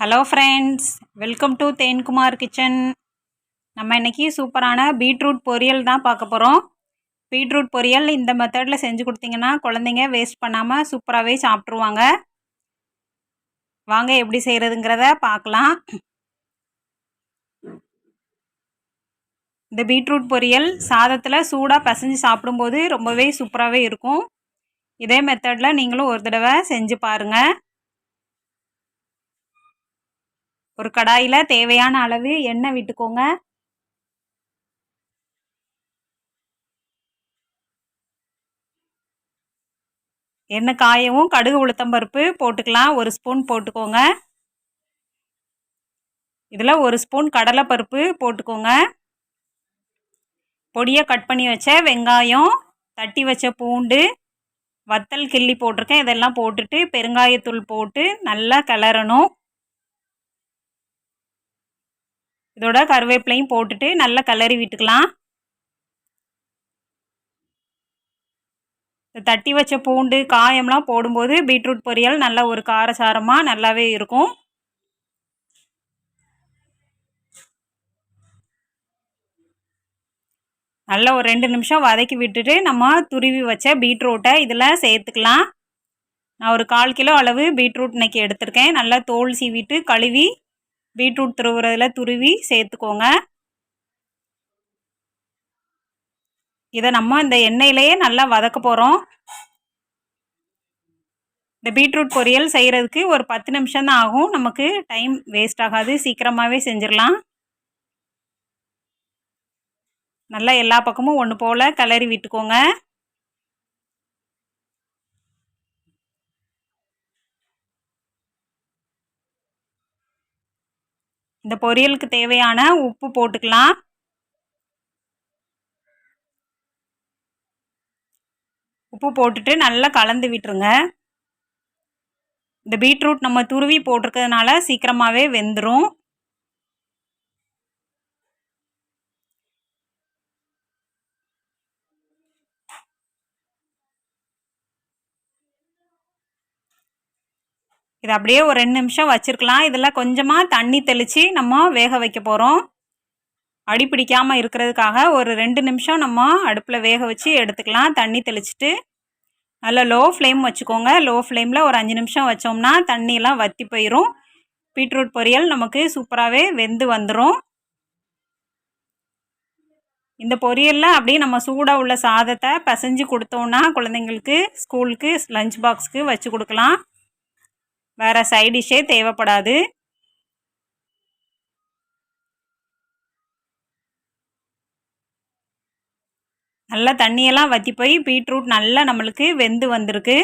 Hello friends welcome to Thenkumar kitchen நம்ம இன்றைக்கி சூப்பரான பீட்ரூட் பொரியல் தான் பார்க்க போகிறோம் பீட்ரூட் பொரியல் இந்த மெத்தடில் செஞ்சு கொடுத்தீங்கன்னா குழந்தைங்க வேஸ்ட் பண்ணாமல் சூப்பராகவே சாப்பிட்ருவாங்க வாங்க எப்படி செய்கிறதுங்கிறத பார்க்கலாம். இந்த பீட்ரூட் பொரியல் சாதத்தில் சூடாக பசைஞ்சு சாப்பிடும்போது ரொம்பவே சூப்பராகவே இருக்கும். இதே மெத்தடில் நீங்களும் ஒரு தடவை செஞ்சு பாருங்கள் ஒரு கடாயில் தேவையான அளவு எண்ணெய் விட்டுக்கோங்க. எண்ணெய் காயவும் கடுகு உளுத்தம்பருப்பு போட்டுக்கலாம். ஒரு ஸ்பூன் போட்டுக்கோங்க. இதில் ஒரு ஸ்பூன் கடலைப்பருப்பு போட்டுக்கோங்க. பொடியை கட் பண்ணி வச்ச வெங்காயம் தட்டி வச்ச பூண்டு வத்தல் கிள்ளி போட்டிருக்கேன். இதெல்லாம் போட்டுட்டு பெருங்காயத்தூள் போட்டு நல்லா கிளறணும். இதோட கருவேப்பிலையும் போட்டுட்டு நல்லா கிளறி விட்டுக்கலாம். தட்டி வச்ச பூண்டு காயம்லாம் போடும்போது பீட்ரூட் பொரியல் நல்ல ஒரு காரசாரமாக நல்லாவே இருக்கும். நல்லா ஒரு ரெண்டு நிமிஷம் வதக்கி விட்டுட்டு நம்ம துருவி வச்ச பீட்ரூட்டை இதில் சேர்த்துக்கலாம். நான் ஒரு கால் கிலோ அளவு பீட்ரூட் இன்றைக்கி எடுத்திருக்கேன். நல்லா தோல் சீவிட்டு கழுவி பீட்ரூட் துருவுறதுல துருவி சேர்த்துக்கோங்க. இதை நம்ம இந்த எண்ணெயிலேயே நல்லா வதக்க போகிறோம் இந்த பீட்ரூட் பொரியல் செய்கிறதுக்கு ஒரு பத்து நிமிஷம் தான் ஆகும். நமக்கு டைம் வேஸ்ட் ஆகாது. சீக்கிரமாகவே செஞ்சிடலாம். நல்லா எல்லா பக்கமும் ஒன்று போல் கிளறி விட்டுக்கோங்க. இந்த பொரியலுக்கு தேவையான உப்பு போட்டுக்கலாம். உப்பு போட்டுட்டு நல்லா கலந்து விட்டுருங்க. இந்த பீட்ரூட் நம்ம துருவி போட்டிருக்கிறதுனால சீக்கிரமாகவே வெந்துடும் இது அப்படியே ஒரு ரெண்டு நிமிஷம் வச்சுருக்கலாம். இதில் கொஞ்சமாக தண்ணி தெளித்து நம்ம வேக வைக்க போகிறோம் அடி பிடிக்காமல் இருக்கிறதுக்காக ஒரு ரெண்டு நிமிஷம் நம்ம அடுப்பில் வேக வச்சு எடுத்துக்கலாம். தண்ணி தெளிச்சுட்டு நல்லா லோ ஃப்ளேம் வச்சுக்கோங்க. லோ ஃப்ளேமில் ஒரு அஞ்சு நிமிஷம் வச்சோம்னா தண்ணியெல்லாம் வற்றி போயிடும் பீட்ரூட் பொரியல் நமக்கு சூப்பராகவே வெந்து வந்துடும் இந்த பொரியலில் அப்படியே நம்ம சூடாக உள்ள சாதத்தை பசைஞ்சு கொடுத்தோன்னா குழந்தைங்களுக்கு ஸ்கூலுக்கு லஞ்ச் பாக்ஸுக்கு வச்சு கொடுக்கலாம். வேறு சைடிஷ்ஷே தேவைப்படாது. நல்லா தண்ணியெல்லாம் வற்றி போய் பீட்ரூட் நல்லா நம்மளுக்கு வெந்து வந்திருக்கு.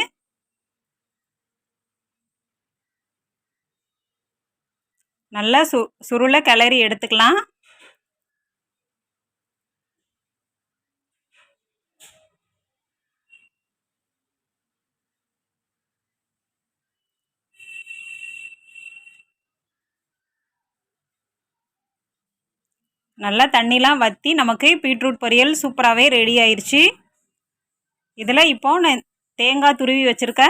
நல்லா சு சுருளை கிளறி எடுத்துக்கலாம். நல்லா தண்ணிலாம் வற்றி நமக்கு பீட்ரூட் பொரியல் சூப்பராகவே ரெடி ஆயிடுச்சு இதில் இப்போ நான் தேங்காய் துருவி வச்சுருக்க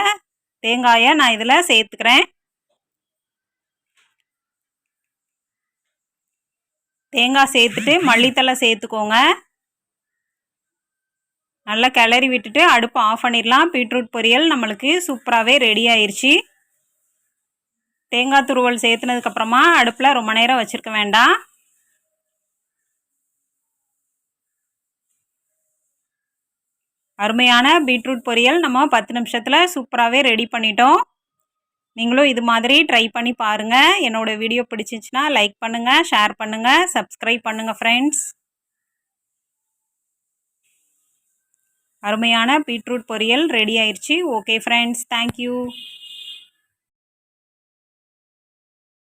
தேங்காயை நான் இதில் சேர்த்துக்கிறேன். தேங்காய் சேர்த்துட்டு மல்லித்தலை சேர்த்துக்கோங்க. நல்லா கிளறி விட்டுட்டு அடுப்பு ஆஃப் பண்ணிடலாம். பீட்ரூட் பொரியல் நம்மளுக்கு சூப்பராகவே ரெடி ஆயிடுச்சு தேங்காய் துருவல் சேர்த்துனதுக்கப்புறமா அடுப்பில் ரொம்ப நேரம் வச்சுருக்க வேண்டாம். அருமையான பீட்ரூட் பொரியல். நம்ம பத்து நிமிஷத்தில் சூப்பராகவே ரெடி பண்ணிட்டோம். நீங்களும் இது மாதிரி ட்ரை பண்ணி பாருங்கள் என்னோடய வீடியோ பிடிச்சிச்சின்னா லைக் பண்ணுங்கள் ஷேர் பண்ணுங்கள் சப்ஸ்கிரைப் பண்ணுங்கள் ஃப்ரெண்ட்ஸ் அருமையான பீட்ரூட் பொரியல் ரெடி ஆயிடுச்சு ஓகே ஃப்ரெண்ட்ஸ் தேங்க்யூ